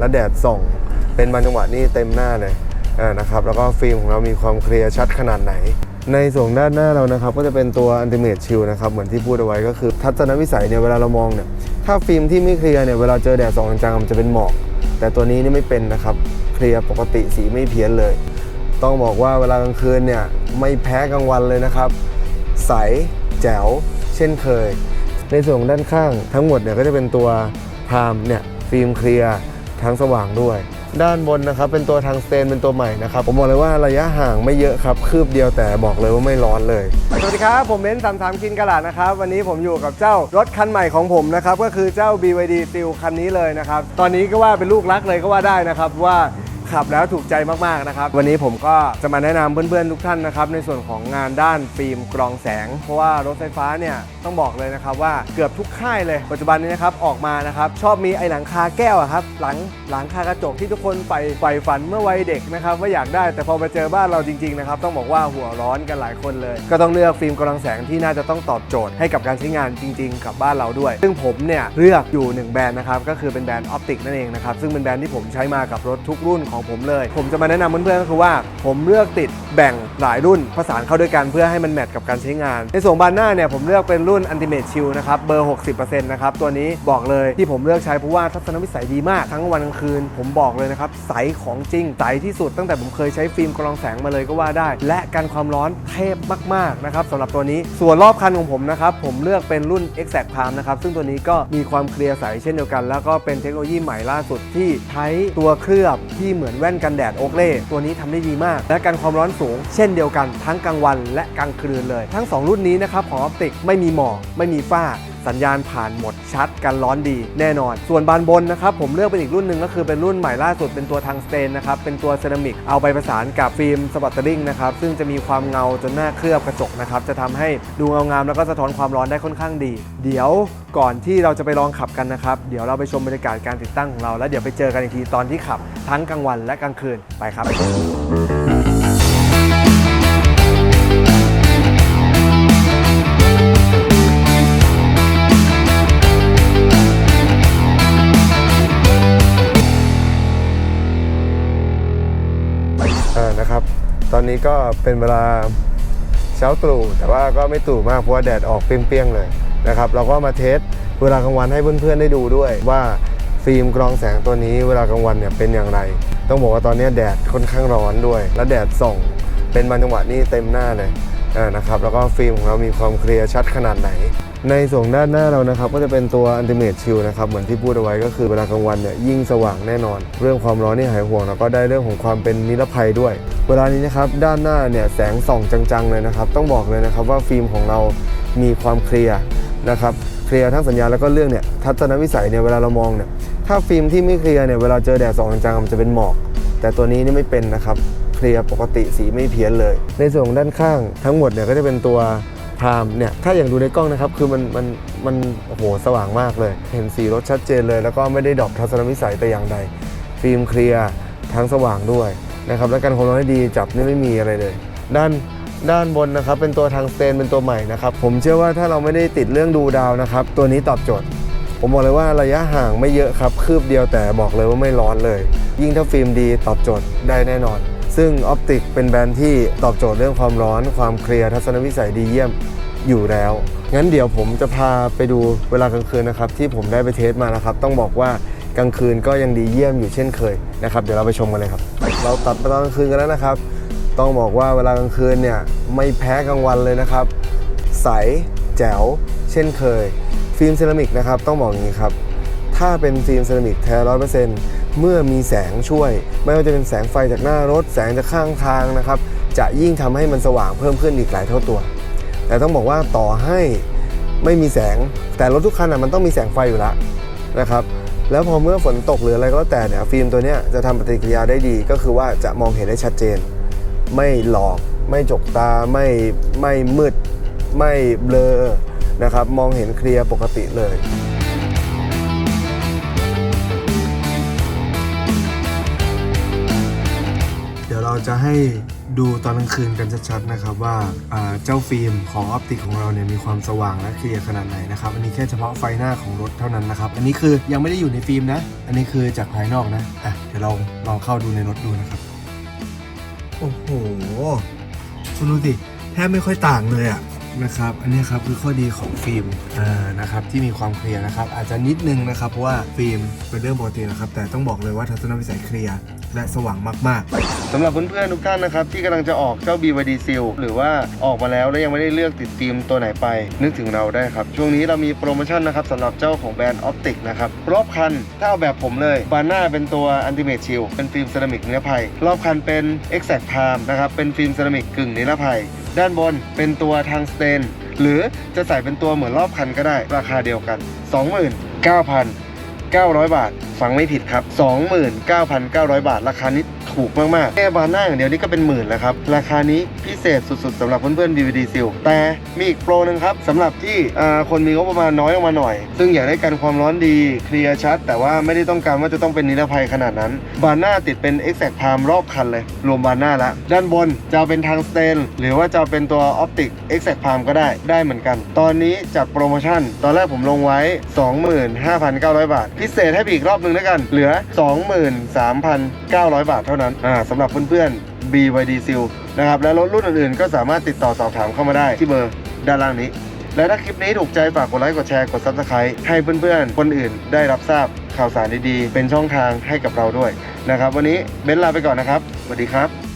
แล้วแดดส่องเป็นบางจังหวะนี่เต็มหน้าเลยนะครับแล้วก็ฟิล์มของเรามีความเคลียร์ชัดขนาดไหน ในส่วนด้านหน้าเรานะครับก็จะเป็นตัว Ultimate Shield นะครับเหมือนที่พูดเอาไว้ก็คือทัศนวิสัยเนี่ยเวลาเรามองเนี่ยถ้าฟิล์มที่ไม่เคลียร์เนี่ยเวลาเจอแดดส่องจังๆมันจะเป็นหมอก แต่ตัวนี้นี่ไม่เป็นนะครับเคลียร์ปกติสีไม่เพี้ยนเลย ต้องบอกว่าเวลากลางคืนเนี่ยไม่แพ้กลางวันเลยนะครับ ใสแจ๋ว เช่นเคย ในส่วนของด้านข้างทั้งหมดเนี่ยก็จะเป็นตัวพามเนี่ยฟิล์มเคลียร์ ทางสว่างด้วย ด้านบนนะครับเป็นตัวทางสเตนเป็นตัวใหม่นะครับผมบอกเลยว่าระยะห่างไม่เยอะครับคืบเดียวแต่บอกเลยว่าไม่ร้อนเลย สวัสดีครับ ผมเบนซ์สามสามกินกระดาษนะครับ วันนี้ผมอยู่กับเจ้ารถคันใหม่ของผมนะครับก็คือเจ้า BYD Steel คันนี้เลยนะครับตอนนี้ก็ว่าเป็นลูกรักเลยก็ว่าได้นะครับว่า ขับแล้วถูกใจมากๆนะครับ วันนี้ผมก็จะมาแนะนำเพื่อนๆทุกท่านนะครับ ในส่วนของงานด้านฟิล์มกรองแสง เพราะว่ารถไฟฟ้าเนี่ยต้องบอกเลยนะครับว่าเกือบทุกค่ายเลย ปัจจุบันนี้นะครับออกมานะครับชอบมีไอ้หลังคาแก้วครับหลังหลังคากระจกที่ทุกคนใฝ่ใฝ่ฝันเมื่อวัยเด็กนะครับว่าอยากได้แต่พอมาเจอบ้านเราจริงๆนะครับต้องบอกว่าหัวร้อนกันหลายคนเลย ก็ต้องเลือกฟิล์มกรองแสงที่น่าจะต้องตอบโจทย์ให้กับการใช้งานจริง ๆ กับบ้านเราด้วย ซึ่งผมเนี่ยเลือกอยู่หนึ่งแบรนด์นะครับก็คือเป็นแบรนด์ออปติกนั่นเองนะครับซึ่งเป็นแบรนด์ที่ผมใช้มากับรถทุกรุ่นของผมเลย ผมจะมาแนะนำเพื่อนๆก็คือว่า ผมเลือกติดแบ่งหลายรุ่นผสานเข้าด้วยกันเพื่อให้มันแมทกับการใช้งาน ในส่วนบานหน้าเนี่ยผมเลือกเป็นรุ่น Ultimate Shield นะครับเบอร์ 60%นะครับตัวนี้บอกเลยที่ผมเลือกใช้เพราะว่าทัศนวิสัยดีมาก ทั้งวันกลางคืน ผมบอกเลยนะครับใสของจริงใสที่สุดตั้งแต่ผมเคยใช้ฟิล์มกรองแสงมาเลยก็ว่าได้ และกันความร้อนเทพมากๆนะครับสำหรับตัวนี้ส่วนรอบคันของผมนะครับผมเลือกเป็นรุ่น Exact Palm นะครับซึ่งตัวนี้ก็มีความเคลียร์ใสเช่นเดียวกัน แล้วก็เป็นเทคโนโลยีใหม่ล่าสุดที่ใช้ตัวเคลือบที่เหมือนแว่นกันแดดโอเล่ตัวนี้ทำได้ดีมาก และกันความร้อนสูง เช่นเดียวกันทั้งกลางวันและกลางคืนเลย ทั้ง 2 รุ่นนี้นะครับของออปติกไม่มีหมอกไม่มีฝ้าสัญญาณผ่านหมดชัดกันร้อนดีแน่นอน ส่วนบานบนนะครับผมเลือกเป็นอีกรุ่นหนึ่งก็คือเป็นรุ่นใหม่ล่าสุดเป็นตัวทางสเตนนะครับเป็นตัวเซรามิกเอาไปประสานกับฟิล์มสปอตเตอริงนะครับซึ่งจะมีความเงาจนหน้าเคลือบกระจกนะครับจะทำให้ดูเงางามแล้วก็สะท้อนความร้อนได้ค่อนข้างดี เดี๋ยวก่อนที่เราจะไปลองขับกันนะครับเดี๋ยวเราไปชมบรรยากาศการติดตั้งของเราแล้วเดี๋ยวไปเจอกันอีกทีตอนที่ขับทั้งกลางวันและกลางคืนไปครับ ตอนนี้ก็เป็นเวลาเช้าตรู่แต่ว่าก็ไม่ตรู่มากเพราะว่าแดดออกเปรี้ยงๆเลยนะครับเราก็มาเทสเวลากลางวันให้เพื่อนๆได้ดูด้วยว่าฟิล์มกรองแสงตัวนี้เวลากลางวันเนี่ยเป็นอย่างไร ต้องบอกว่าตอนนี้แดดค่อนข้างร้อนด้วย แล้วแดดส่องเป็นบางจังหวะนี่เต็มหน้าเลยนะครับแล้วก็ฟิล์มของเรามีความเคลียร์ชัดขนาดไหน ในส่วนด้านหน้าเรานะครับก็จะเป็นตัว Ultimate Shield นะครับเหมือนที่พูดเอาไว้ก็คือเวลากลางวันเนี่ยยิ่งสว่างแน่นอน เรื่องความร้อนนี่หายห่วงแล้วก็ได้เรื่องของความเป็นนิรภัยด้วย เวลานี้นะครับด้านหน้าเนี่ยแสงส่องจังๆเลยนะครับต้องบอกเลยนะครับว่าฟิล์มของเรามีความเคลียร์นะครับเคลียร์ทั้งสัญญาณแล้วก็เรื่องเนี่ยทัศนวิสัยเนี่ยเวลาเรามองเนี่ยถ้าฟิล์มที่ไม่เคลียร์เนี่ยเวลาเจอแดดส่องจังๆมันจะเป็นหมอก แต่ตัวนี้นี่ไม่เป็นนะครับเคลียร์ปกติสีไม่เพี้ยนเลย ในส่วนของด้านข้างทั้งหมดเนี่ยก็จะเป็นตัว พามเนี่ยถ้าอย่างดูในกล้องนะครับคือมันมันมันโอ้โหสว่างมากเลย เห็นสีรถชัดเจนเลย แล้วก็ไม่ได้ดรอปทัศนวิสัยแต่อย่างใด ฟิล์มเคลียร์ทั้งสว่างด้วยนะครับและการความร้อนได้ดีจับนี่ไม่มีอะไรเลย ด้านด้านบนนะครับเป็นตัวทางสเตนเป็นตัวใหม่นะครับผมเชื่อว่าถ้าเราไม่ได้ติดเรื่องดูดาวนะครับตัวนี้ตอบโจทย์ ผมบอกเลยว่าระยะห่างไม่เยอะครับคืบเดียวแต่บอกเลยว่าไม่ร้อนเลย ยิ่งถ้าฟิล์มดีตอบโจทย์ได้แน่นอน ซึ่งออปติกเป็นแบรนด์ที่ตอบโจทย์เรื่องความร้อน ความเคลียร์ทัศนวิสัยดีเยี่ยมอยู่แล้ว งั้นเดี๋ยวผมจะพาไปดูเวลากลางคืนนะครับ ที่ผมได้ไปเทสมานะครับ ต้องบอกว่ากลางคืนก็ยังดีเยี่ยมอยู่เช่นเคยนะครับ เดี๋ยวเราไปชมกันเลยครับ เราตัดไปตอนกลางคืนกันแล้วนะครับ ต้องบอกว่าเวลากลางคืนเนี่ยไม่แพ้กลางวันเลยนะครับ ใสแจ๋ว เช่นเคย ฟิล์มเซรามิกนะครับต้องบอกอย่างนี้ครับ ถ้าเป็นฟิล์มเซรามิกแท้ร้อยเปอร์เซ็นต์เมื่อมีแสงช่วย ไม่ว่าจะเป็นแสงไฟจากหน้ารถ แสงจากข้างทางนะครับ จะยิ่งทำให้มันสว่างเพิ่มขึ้นอีกหลายเท่าตัว แต่ต้องบอกว่าต่อให้ไม่มีแสง แต่รถทุกคันอะมันต้องมีแสงไฟอยู่แล้วนะครับ แล้วพอเมื่อฝนตกหรืออะไรก็แล้วแต่เนี่ยฟิล์มตัวเนี้ยจะทำปฏิกิริยาได้ดี ก็คือว่าจะมองเห็นได้ชัดเจน ไม่หลอก ไม่จกตา ไม่ไม่มืด ไม่เบลอนะครับ มองเห็นเคลียร์ปกติเลย จะให้ดูตอนกลางคืนกันชัดๆนะครับว่าาเจ้าฟิล์มของออปติกของเราเนี่ยมีความสว่างและเคลียร์ขนาดไหนนะครับอันนี้แค่เฉพาะไฟหน้าของรถเท่านั้นนะครับอันนี้คือยังไม่ได้อยู่ในฟิล์มนะ อันนี้คือจากภายนอกนะอะเดี๋ยวเราลองเข้าดูในรถดูนะครับโอ้โหคุณดูสิแทบไม่ค่อยต่างเลยอะนะครับอันนี้ครับคือข้อดีของฟิล์มนะครับที่มีความเคลียร์นะครับอาจจะนิดนึงนะครับเพราะว่าฟิล์มเป็นเรื่องปกตินะครับแต่ต้องบอกเลยว่าทัศนวิสัยเคลียร์และสว่างมากๆสำหรับเพื่อนๆทุกท่านนะครับ ที่กำลังจะออกเจ้า BYD Seal หรือว่าออกมาแล้วแล้วยังไม่ได้เลือกติดฟิล์มตัวไหนไป นึกถึงเราได้ครับ ช่วงนี้เรามีโปรโมชั่นนะครับสำหรับเจ้าของแบรนด์ Optic นะครับรอบคันถ้าเอาแบบผมเลยบานหน้าเป็นตัว Ultimate Shield เป็นฟิล์มเซรามิกนิรภัยรอบคันเป็น Exact Palm นะครับเป็นฟิล์มเซรามิกกึ่งนิรภัยด้านบนเป็นตัวทางสเตนหรือจะใส่เป็นตัวเหมือนรอบคันก็ได้ราคาเดียวกัน 29,900 บาท ฟังไม่ผิดครับ 29,900 บาท ราคานี้ถูกมากๆแค่บานหน้าอย่างเดียวนี่ก็เป็นหมื่นแล้วครับ ราคานี้พิเศษสุดๆสำหรับเพื่อนๆ DVD Seal แต่มีอีกโปรหนึงครับสำหรับที่คนมีงบประมาณน้อยออกมาหน่อย ซึ่งอยากได้กันความร้อนดีเคลียร์ชัด แต่ว่าไม่ได้ต้องการว่าจะต้องเป็นนิรภัยขนาดนั้น บานหน้าติดเป็น Exact Palm รอบคันเลย รวมบานหน้าละด้านบนจะเป็นทางสเตนหรือว่าจะเป็นตัว Optic Exact Palm ก็ได้ได้เหมือนกัน ตอนนี้จัดโปรโมชั่น ตอนแรกผมลงไว้ 25,900 บาท พิเศษให้อีกรอบหนึ่งด้วยกัน เหลือ 23,900 บาทเท่านั้นอ่าสำหรับเพื่อนๆ BYD Seal นะครับและรถรุ่นอื่นๆ ก็สามารถติดต่อสอบถามเข้ามาได้ที่เบอร์ด้านล่างนี้ และถ้าคลิปนี้ถูกใจฝากกดไลค์กดแชร์กด Subscribe ให้เพื่อนๆ คนอื่นได้รับทราบข่าวสารดีๆ เป็นช่องทางให้กับเราด้วยนะครับวันนี้เบนลาไปก่อนนะครับสวัสดีครับ